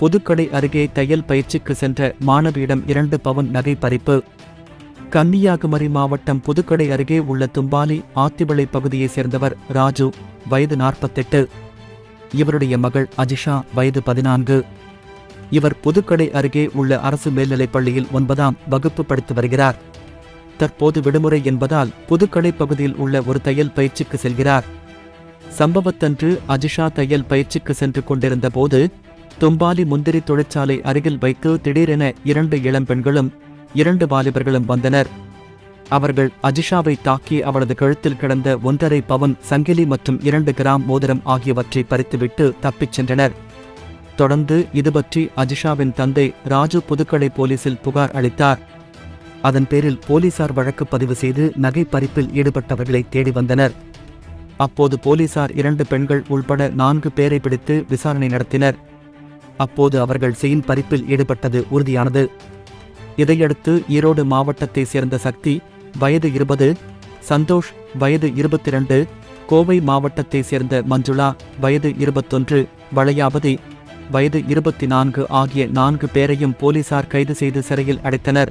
புதுக்கடை அருகே தையல் பயிற்சிக்கு சென்ற மாணவியிடம் இரண்டு பவுன் நகை பறிப்பு. கன்னியாகுமரி மாவட்டம் புதுக்கடை அருகே உள்ள தும்பாலி ஆத்திவளை பகுதியைச் சேர்ந்தவர் ராஜு வயது நாற்பத்தெட்டு. இவருடைய மகள் அஜிஷா வயது பதினான்கு. இவர் புதுக்கடை அருகே உள்ள அரசு மேல்நிலைப் பள்ளியில் ஒன்பதாம் வகுப்பு படித்து வருகிறார். தற்போது விடுமுறை என்பதால் புதுக்கடை பகுதியில் உள்ள ஒரு தையல் பயிற்சிக்கு செல்கிறார். சம்பவத்தன்று அஜிஷா தையல் பயிற்சிக்கு சென்று கொண்டிருந்த போது தும்பாலி முந்திரி தொழிற்சாலை அருகில் வைத்து திடீரென இரண்டு இளம்பெண்களும் இரண்டு வாலிபர்களும் வந்தனர். அவர்கள் அஜிஷாவை தாக்கி அவளது கழுத்தில் கிடந்த ஒன்றரை பவன் சங்கிலி மற்றும் இரண்டு கிராம் மோதிரம் ஆகியவற்றை பறித்துவிட்டு தப்பிச் சென்றனர். தொடர்ந்து இதுபற்றி அஜிஷாவின் தந்தை ராஜு புதுக்கடை போலீசில் புகார் அளித்தார். அதன் பேரில் போலீசார் வழக்கு பதிவு செய்து நகை பறிப்பில் ஈடுபட்டவர்களை தேடி வந்தனர். அப்போது போலீசார் இரண்டு பெண்கள் உள்பட நான்கு பேரை பிடித்து விசாரணை நடத்தினர். அப்போது அவர்கள் செயின் பறிப்பில் ஈடுபட்டது உறுதியானது. இதையடுத்து ஈரோடு மாவட்டத்தைச் சேர்ந்த சக்தி வயது இருபது சந்தோஷ் வயது இருபத்தி இரண்டு கோவை மாவட்டத்தைச் சேர்ந்த மஞ்சுளா வயது இருபத்தொன்று வளையாபதி வயது இருபத்தி நான்கு ஆகிய நான்கு பேரையும் போலீசார் கைது செய்து சிறையில் அடைத்தனர்.